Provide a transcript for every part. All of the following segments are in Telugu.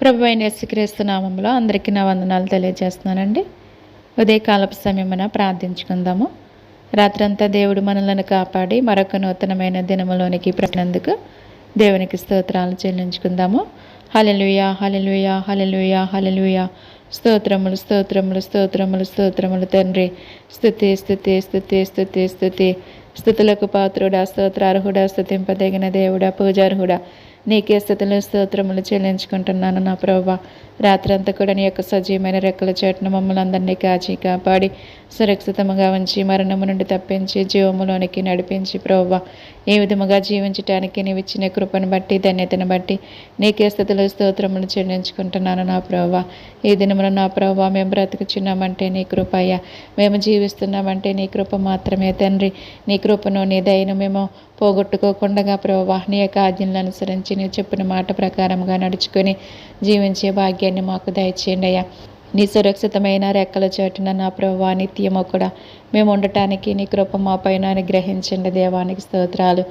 ప్రభు అయిన యేసుక్రీస్తు నామంలో అందరికీ నా వందనాలు తెలియజేస్తున్నానండి. ఉదయకాలపు సమయమున ప్రార్థించుకుందాము. రాత్రంతా దేవుడు మనలను కాపాడి మరొక నూతనమైన దినములోనికి ప్రతినందుకు దేవునికి స్తోత్రాలు చెల్లించుకుందాము. హలెలుయా హలెలుయా హలెలుయా హలెలుయా స్తోత్రములు స్తోత్రములు స్తోత్రములు స్తోత్రములు తండ్రి. స్థుతి స్థుతి స్థుతి స్థుతి స్థుతి స్థుతులకు పాత్రుడా స్తోత్రార్హుడా స్థుతింపదగిన దేవుడా పూజార్హుడా. నీకే స్థుతులు స్తోత్రములు చెల్లించుకుంటున్నాను నా ప్రభా. రాత్రంతా కూడా నీ యొక్క సజీవమైన రెక్కల చేటను మమ్మల్ని అందరినీ కాచి కాపాడి సురక్షితముగా ఉంచి మరణము నుండి తప్పించి జీవములోనికి నడిపించి ప్రవ్వ. ఏ విధముగా జీవించటానికి నీవు ఇచ్చిన కృపను బట్టి ధన్యతను బట్టి నీకే స్థితిలో స్తోత్రములు చెల్లించుకుంటున్నాను నా ప్రవ్వ. ఈ దినమున నా ప్రవ్వ మేము బ్రతుకుచున్నామంటే నీ కృప అయ్యా మేము జీవిస్తున్నామంటే నీ కృప మాత్రమే తండ్రి. నీ కృపను నీ దయను మేము పోగొట్టుకోకుండా ప్రవ్వ నీ యొక్క ఆజ్ఞలను అనుసరించి నీ చెప్పిన మాట ప్రకారంగా నడుచుకొని జీవించే భాగ్యం భాగ్యాన్ని మాకు దయచేయండి అయ్యా. నీ సురక్షితమైన రెక్కల చాటున నా ప్రభా నిత్యము కూడా మేము ఉండటానికి నీ కృప మా పైన అనుగ్రహించండి దేవానికి స్తోత్రాలు.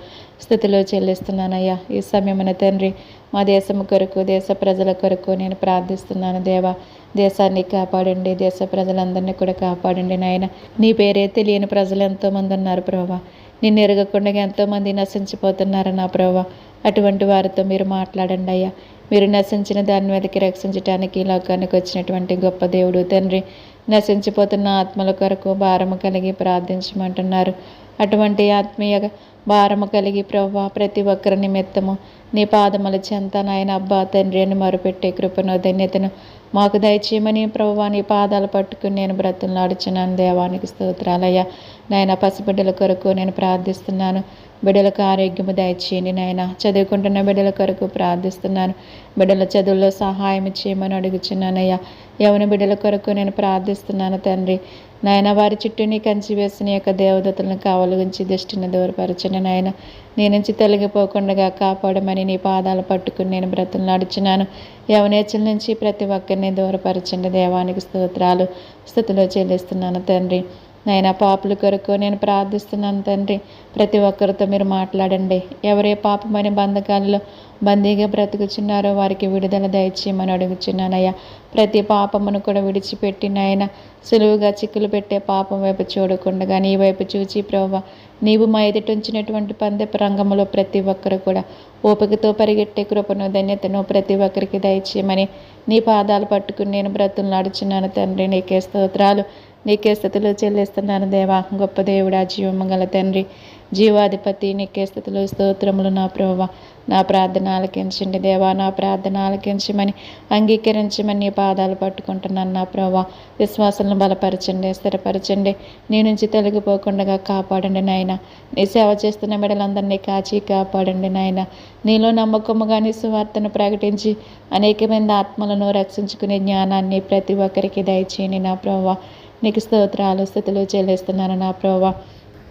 స్థితిలో చెల్లిస్తున్నానయ్యా ఈ సమయమున తండ్రి మా దేశము కొరకు దేశ ప్రజల కొరకు నేను ప్రార్థిస్తున్నాను దేవా. దేశాన్ని కాపాడండి దేశ ప్రజలందరినీ కూడా కాపాడండి నాయన. నీ పేరే తెలియని ప్రజలు ఎంతోమంది ఉన్నారు ప్రభా నిన్ను ఎరగకుండా ఎంతోమంది నశించిపోతున్నారు నా ప్రభా అటువంటి వారితో మీరు మాట్లాడండి అయ్యా. మీరు నశించిన దాని మీదకి రక్షించడానికి లోకానికి వచ్చినటువంటి గొప్ప దేవుడు తండ్రి నశించిపోతున్న ఆత్మల కొరకు భారము కలిగి ప్రార్థించమంటున్నారు. అటువంటి ఆత్మీయ భారము కలిగి ప్రవ్వా ప్రతి ఒక్కరి నిమిత్తము నీ పాదముల చెంత నాయన అబ్బా తండ్రి అని మరుపెట్టే కృపను ధన్యతను మాకు దయచేయమని ప్రభువా నీ పాదాలు పట్టుకుని నేను బ్రతులాడుచున్నాను దేవానికి స్తోత్రాలయ్యా. నాయన పసిబిడ్డల కొరకు నేను ప్రార్థిస్తున్నాను. బిడ్డలకు ఆరోగ్యము దయచేయండి నాయన. చదువుకుంటున్న బిడ్డల కొరకు ప్రార్థిస్తున్నాను. బిడ్డల చదువుల్లో సహాయం చేయమని అడుగుచున్నానయ్యా. యవన బిడ్డల కొరకు నేను ప్రార్థిస్తున్నాను తండ్రి. నాయన వారి చుట్టూ నీ కంచి వేసిన యొక్క దేవదతలను కావలిగించి దృష్టిని దూరపరచండి నాయన. నీ నుంచి తొలగిపోకుండా కాపాడమని నీ పాదాలు పట్టుకుని నేను బ్రతులు నడుచున్నాను యవనేచల నుంచి ప్రతి ఒక్కరిని దూరపరచండి దేవానికి స్తోత్రాలు. స్థుతిలో చెల్లిస్తున్నాను తండ్రి. నాయన పాపుల కొరకు నేను ప్రార్థిస్తున్నాను తండ్రి. ప్రతి ఒక్కరితో మీరు మాట్లాడండి. ఎవరే పాపమైన బంధకాలలో బందీగా బ్రతుకుచున్నారో వారికి విడుదల దయచేయమని అడుగుచున్నానయ్యా. ప్రతి పాపమును కూడా విడిచిపెట్టి నాయన సులువుగా చిక్కులు పెట్టే పాపం వైపు చూడకుండా నీ వైపు చూచి ప్రవ్వ నీవు మా ఎదుట ఉంచినటువంటి పందెపు రంగంలో ప్రతి ఒక్కరు కూడా ఓపికతో పరిగెట్టే కృపను ధన్యతను ప్రతి ఒక్కరికి దయచేయమని నీ పాదాలు పట్టుకుని నేను బ్రతులు నడుచున్నాను తండ్రి. నీకే స్తోత్రాలు. నీకే స్థుతులు చెల్లిస్తున్నాను దేవా. గొప్ప దేవుడా జీవమంగళ తండ్రి. జీవాధిపతి నీకే స్థుతులు స్తోత్రములు నా ప్రభావ. నా ప్రార్థన ఆలకించండి దేవా. నా ప్రార్థన ఆలకించమని అంగీకరించమని నీ పాదాలు పట్టుకుంటున్నాను నా ప్రభావ. విశ్వాసాలను బలపరచండి స్థిరపరచండి. నీ నుంచి తొలగిపోకుండా కాపాడండి నాయన. నీ సేవ చేస్తున్న మెడలందరినీ కాచి కాపాడండి నాయన. నీలో నమ్మకముగా నీ సువార్తను ప్రకటించి అనేకమైన ఆత్మలను రక్షించుకునే జ్ఞానాన్ని ప్రతి ఒక్కరికి దయచేయండి నా ప్రభావ. నీకు స్తోత్రాలు స్థుతులు చెల్లిస్తున్నాను నా ప్రభా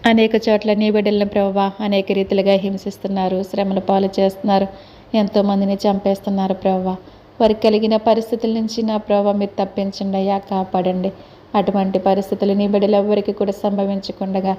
అనేక చోట్ల నీ బిడ్డలను ప్రభా అనేక రీతిలుగా హింసిస్తున్నారు శ్రమల పాలు చేస్తున్నారు ఎంతోమందిని చంపేస్తున్నారు ప్రభావ వారికి కలిగిన పరిస్థితుల నుంచి నా ప్రభావ మీరు తప్పించండి అయ్యా కాపాడండి. అటువంటి పరిస్థితులు నీ బిడ్డలు ఎవ్వరికి కూడా సంభవించకుండా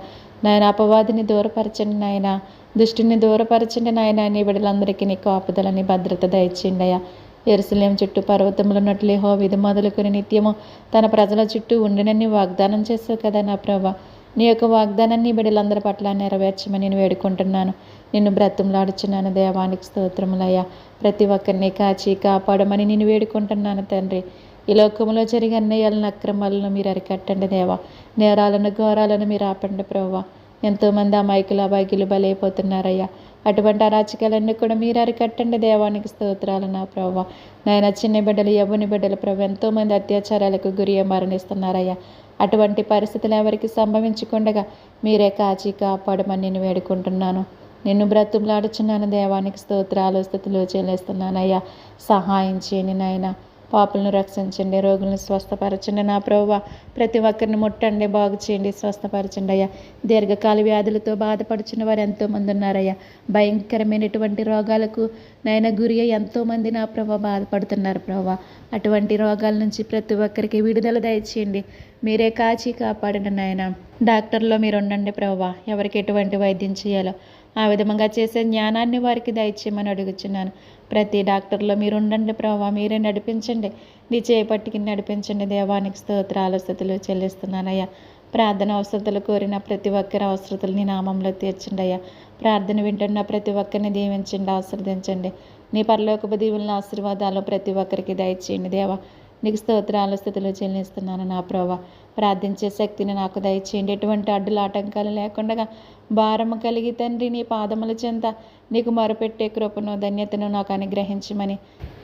నాయన అపవాదిని దూరపరచండి నాయన దృష్టిని దూరపరచండి నాయన నీ బిడ్డలందరికీ నీకు ఆపుదలని భద్రత దయచేయండి అయ్యా. ఎరుసలేం చుట్టూ పర్వతములు ఉన్నట్లే విధి మొదలుకొని నిత్యము తన ప్రజల చుట్టూ ఉండినని వాగ్దానం చేశావు కదా నా ప్రభా. నీ యొక్క వాగ్దానాన్ని బిడ్డలందరి పట్ల నెరవేర్చమని నేను వేడుకుంటున్నాను. నిన్ను బ్రతంలాడుచున్నాను దేవానికి స్తోత్రములయ్యా. ప్రతి ఒక్కరిని కాచి కాపాడమని నేను వేడుకుంటున్నాను తండ్రి. ఈ లోకంలో జరిగే అన్నయ్యాలను అక్రమాలను మీరు అరికట్టండి దేవా. నేరాలను ఘోరాలను మీరు ఆపండి ప్రభా. ఎంతోమంది అమాయకులు అబాయికులు బలైపోతున్నారయ్యా. అటువంటి అరాచకాలన్నీ కూడా మీరు అరికట్టండి. దేవానికి స్తోత్రాలు నా ప్రభావ నాయన చిన్న బిడ్డలు యవ్వని బిడ్డలు ప్రభు ఎంతోమంది అత్యాచారాలకు గురి మరణిస్తున్నారయ్యా. అటువంటి పరిస్థితులు ఎవరికి సంభవించకుండా మీరే కాచి కాపాడమని నేను వేడుకుంటున్నాను. నిన్ను బ్రతుములాడుచున్నాను దేవానికి స్తోత్రాలు స్థుతులు చెల్లిస్తున్నానయ్యా. సహాయం చేయని నాయనా. పాపులను రక్షించండి రోగులను స్వస్థపరచండి. నా ప్రభు ప్రతి ఒక్కరిని ముట్టండి బాగు చేయండి స్వస్థపరచండి అయ్యా దీర్ఘకాల వ్యాధులతో బాధపడుచున్న వారు ఎంతోమంది ఉన్నారయ్యా. భయంకరమైనటువంటి రోగాలకు నైనా గురి అయ్యి ఎంతోమంది నా ప్రభావ బాధపడుతున్నారు ప్రభావ. అటువంటి రోగాల నుంచి ప్రతి ఒక్కరికి విడుదల దయచేయండి. మీరే కాచి కాపాడండి నాయన. డాక్టర్లో మీరు ఉండండి ప్రభావ. ఎవరికి ఎటువంటి వైద్యం చేయాలో ఆ విధంగా చేసే జ్ఞానాన్ని వారికి దయచేయమని అడుగుచున్నాను. ప్రతి డాక్టర్లో మీరు ఉండండి ప్రభావ మీరే నడిపించండి. నీ చేపట్టికి నడిపించండి. దేవానికి స్తోత్రాల స్థుతులు చెల్లిస్తున్నానయ్యా ప్రార్థన అవసరతలు కోరిన ప్రతి ఒక్కరి అవసరతలు నీ నామంలో తీర్చండి అయ్యా. ప్రార్థన వింటున్న ప్రతి ఒక్కరిని దీవించండి ఆశీర్వదించండి. నీ పరలోకపు దీవులను ఆశీర్వాదాలు ప్రతి ఒక్కరికి దయచేయండి దేవా. నీకు స్తోత్రాలు స్థుతులు చెల్లిస్తున్నాను నా ప్రభా. ప్రార్థించే శక్తిని నాకు దయచేయండి. ఎటువంటి అడ్డులు ఆటంకాలు లేకుండా భారము కలిగి తండ్రి నీ పాదముల చెంత నీకు మరుపెట్టే కృపను ధన్యతను నాకు అనుగ్రహించమని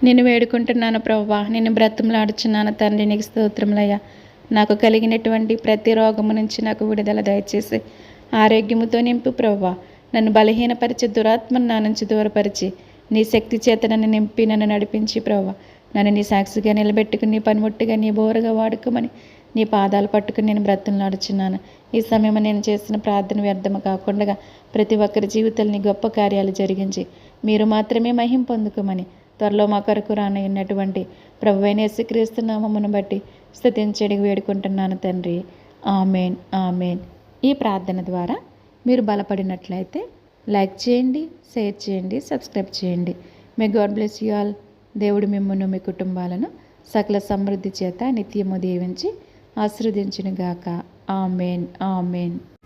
నేను వేడుకుంటున్నాను ప్రభా. నేను బ్రతుములాడుచున్నాను తండ్రి నీకు స్తోత్రములయ్యా. నాకు కలిగినటువంటి ప్రతి రోగము నుంచి నాకు విడుదల దయచేసి ఆరోగ్యముతో నింపు ప్రభా. నన్ను బలహీనపరిచి దురాత్మను నా నుంచి దూరపరిచి నీ శక్తి చేత నన్ను నింపి నన్ను నడిపించి ప్రభా. నన్ను నీ సాక్షిగా నిలబెట్టుకుని నీ పనిముట్టుగా నీ బోరుగా వాడుకోమని నీ పాదాలు పట్టుకుని నేను బ్రతులు ఈ సమయం నేను చేసిన ప్రార్థన వ్యర్థము కాకుండా ప్రతి ఒక్కరి జీవితాలని గొప్ప కార్యాలు జరిగించి మీరు మాత్రమే మహిం పొందుకోమని త్వరలో మా కొరకు రానయ్యున్నటువంటి ప్రభు అయిన యేసుక్రీస్తు నామమును బట్టి స్థుతించడి వేడుకుంటున్నాను తండ్రి. Amen amen. ఈ ప్రార్థన ద్వారా మీరు బలపడినట్లయితే లైక్ చేయండి షేర్ చేయండి సబ్స్క్రైబ్ చేయండి. May God bless you all దేవుడు మిమ్మల్ని మీ కుటుంబాలను సకల సమృద్ధి చేత నిత్యము దీవించి ఆశీర్వదించునుగాక. ఆమెన్. ఆమెన్.